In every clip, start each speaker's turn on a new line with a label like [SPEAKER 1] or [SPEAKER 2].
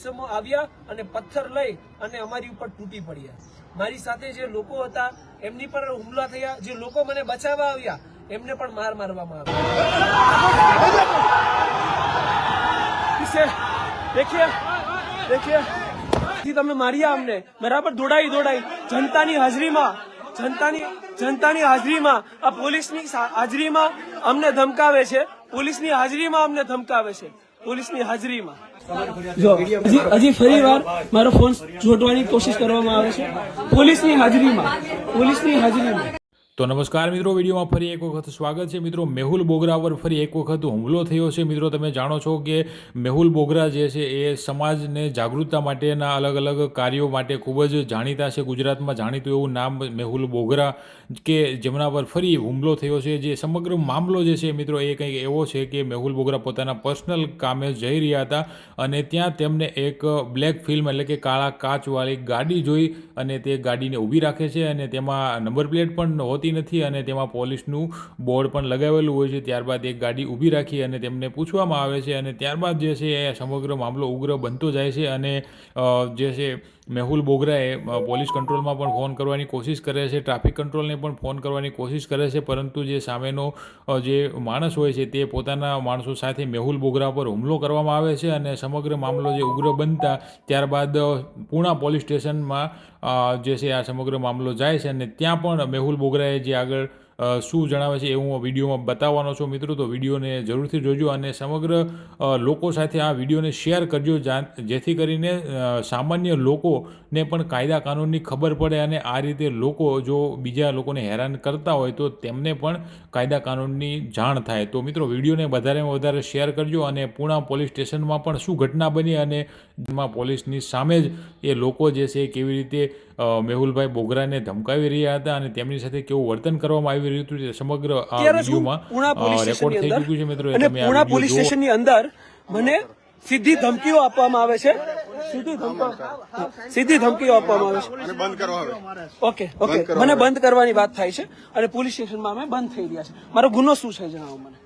[SPEAKER 1] ઈસમો આવ્યા અને પથ્થર લઈ અને અમારી ઉપર તૂટી પડ્યા. મારી સાથે જે લોકો હતા, એમની પર હુમલા થયા. જે લોકો મને બચાવવા આવ્યા, એમને પણ માર મારવામાં આવ્યા. તમે માર્યા અમને બરાબર? દોડાઈ દોડાઈ. જનતાની હાજરીમાં, જનતાની જનતાની હાજરીમાં, આ પોલીસની હાજરીમાં અમને ધમકાવે છે. પોલીસની હાજરીમાં અમને ધમકાવે છે. પોલીસની હાજરીમાં. જો, હજી હજી ફરી વાર મારો ફોન જોડવાની કોશિશ કરવામાં આવે છે. પોલીસની હાજરીમાં પોલીસની હાજરીમાં.
[SPEAKER 2] તો નમસ્કાર મિત્રો, વિડીયોમાં ફરી એક વખત સ્વાગત છે. મિત્રો, મેહુલ બોગરા પર ફરી એક વખત હુમલો થયો છે. મિત્રો, તમે જાણો છો કે મેહુલ બોગરા જે છે એ સમાજને જાગૃતતા માટેના અલગ અલગ કાર્યો માટે ખૂબ જ જાણીતા છે. ગુજરાતમાં જાણીતું એવું નામ મેહુલ બોગરા કે જેમના પર ફરી હુમલો થયો છે. જે સમગ્ર મામલો જે છે, મિત્રો, એ કંઈક એવો છે કે મેહુલ બોગરા પોતાના પર્સનલ કામે જઈ રહ્યા હતા અને ત્યાં તેમને એક બ્લેક ફિલ્મ એટલે કે કાળા કાચવાળી ગાડી જોઈ અને તે ગાડીને ઊભી રાખે છે અને તેમાં નંબર પ્લેટ પણ હોતી નથી અને તેમાં પોલીસનું બોર્ડ પણ લગાવેલું હોય છે. ત્યારબાદ એક ગાડી ઊભી રાખી અને તેમને પૂછવામાં આવે છે અને ત્યારબાદ જે છે એ સમગ્ર મામલો ઉગ્ર બનતો જાય છે અને જે છે મેહુલ બોગરાએ પોલીસ કંટ્રોલમાં પણ ફોન કરવાની કોશિશ કરે છે, ટ્રાફિક કંટ્રોલને પણ ફોન કરવાની કોશિશ કરે છે, પરંતુ જે સામેનો જે માણસ હોય છે તે પોતાના માણસો સાથે મેહુલ બોગરા પર હુમલો કરવામાં આવે છે અને સમગ્ર મામલો જે ઉગ્ર બનતા ત્યારબાદ પૂણા પોલીસ સ્ટેશનમાં જે છે આ સમગ્ર મામલો જાય છે અને ત્યાં પણ મેહુલ બોગરાએ જે આગળ શું જણાવે છે એ હું વિડીયોમાં બતાવવાનો છું મિત્રો. તો વિડીયોને જરૂરથી જોજો અને સમગ્ર લોકો સાથે આ વિડીયોને શેર કરજો જેથી કરીને સામાન્ય લોકોને પણ કાયદા કાનૂનની ખબર પડે અને આ રીતે લોકો જો બીજા લોકોને હેરાન કરતા હોય તો તેમને પણ કાયદા કાનૂનની જાણ થાય. તો મિત્રો, વિડીયોને વધારેમાં વધારે શેર કરજો અને પૂણા પોલીસ સ્ટેશનમાં પણ શું ઘટના બની અને પોલીસની સામે જ એ લોકો જે છે કેવી રીતે મેહુલભાઈ બોગરાને ધમકાવી રહ્યા હતા અને તેમની સાથે કેવું વર્તન કરવામાં આવી રહ્યું હતું સમગ્ર વિડીયોમાં રેકોર્ડ થઈ ચૂક્યું છે મિત્રો
[SPEAKER 1] અંદર
[SPEAKER 2] તમે આ
[SPEAKER 1] પૂણા પોલીસ. સ્ટેશનની અંદર મને સીધી ધમકીઓ આપવામાં આવે છે. સીધી ધમકા સીધી ધમકીઓ આપવામાં આવે છે.
[SPEAKER 3] બંધ કરો
[SPEAKER 1] ઓકે ઓકે. મને બંધ કરવાની વાત થાય છે અને પોલીસ સ્ટેશનમાં અમે બંધ થઈ રહ્યા છે મારો ગુનો શું છે જણાવો મને?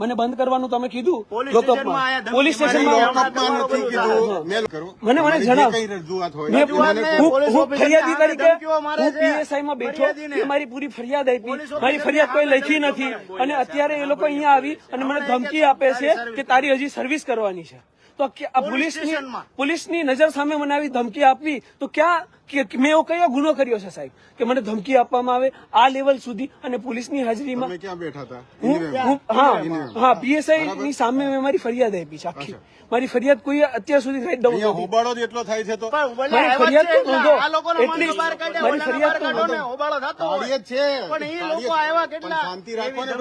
[SPEAKER 1] મને બંધ કરવાનું તમે કીધું? લોકઅપમાં પોલીસ સ્ટેશનમાં
[SPEAKER 3] લોકઅપમાં નથી કીધું. મેલ કરો.
[SPEAKER 1] મને મને
[SPEAKER 3] તમારી
[SPEAKER 1] જણાવો.
[SPEAKER 3] કંઈ રજૂઆત હોય
[SPEAKER 1] મેં-
[SPEAKER 3] એ મને
[SPEAKER 1] હું- ફરિયાદી તરીકે હું પીએસઆઈ માં બેઠો મારી પૂરી ફરિયાદ આપી. મારી ફરિયાદ કોઈ લખી નથી. અને અત્યારે એ લોકો અહીંયા આવી અને મને ધમકી આપે છે કે તારી હજી સર્વિસ કરવાની છે. તો પોલીસની પોલીસની નજર સામે મને આવી ધમકી આપવી તો ક્યાં કે- કે મેં એવો કયો ગુનો કર્યો છે સાહેબ? કે મને ધમકી આપવામાં આવે આ લેવલ સુધી અને પોલીસની હાજરીમાં
[SPEAKER 3] ક્યાં બેઠા હતા?
[SPEAKER 1] હું હું હા હા પીએસઆઈ ની સામે મેં મારી ફરિયાદ આપી છે આખી. મારી ફરિયાદ કોઈ અત્યાર સુધી રાઈટ ડાઉન
[SPEAKER 3] હોબાળો જ એટલો થાય છે તો.
[SPEAKER 1] મારી ફરિયાદ તો નોંધો. એટલી મારી ફરિયાદ તો નોંધો.
[SPEAKER 3] હોબાળો થતો હોય. છે.
[SPEAKER 4] પણ
[SPEAKER 3] એ
[SPEAKER 4] લોકો આવ્યા કેટલા?
[SPEAKER 3] શાંતિ રાખો ને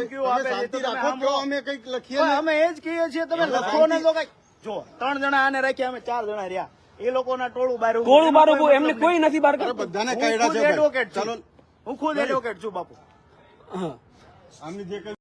[SPEAKER 3] શાંતિ રાખો. અમે કંઈક લખીએ
[SPEAKER 4] અમે એ જ કહીએ છીએ તમે લખો ને તો કઈ જો ત્રણ જણા આને રાખ્યા અમે ચાર જણા રહ્યા. એ લોકોના ટોળું બાર
[SPEAKER 1] ટોળું બાર ઉભું, એમને કોઈ
[SPEAKER 4] નથી.
[SPEAKER 1] બાર
[SPEAKER 3] બધાને
[SPEAKER 4] હું
[SPEAKER 3] કાયડા
[SPEAKER 4] ખુદ
[SPEAKER 3] છે.
[SPEAKER 4] એડવોકેટ
[SPEAKER 3] ચાલો.
[SPEAKER 4] હું ખુદ એડવોકેટ છું બાપુ.
[SPEAKER 1] હા.
[SPEAKER 3] આમની જે કંઈ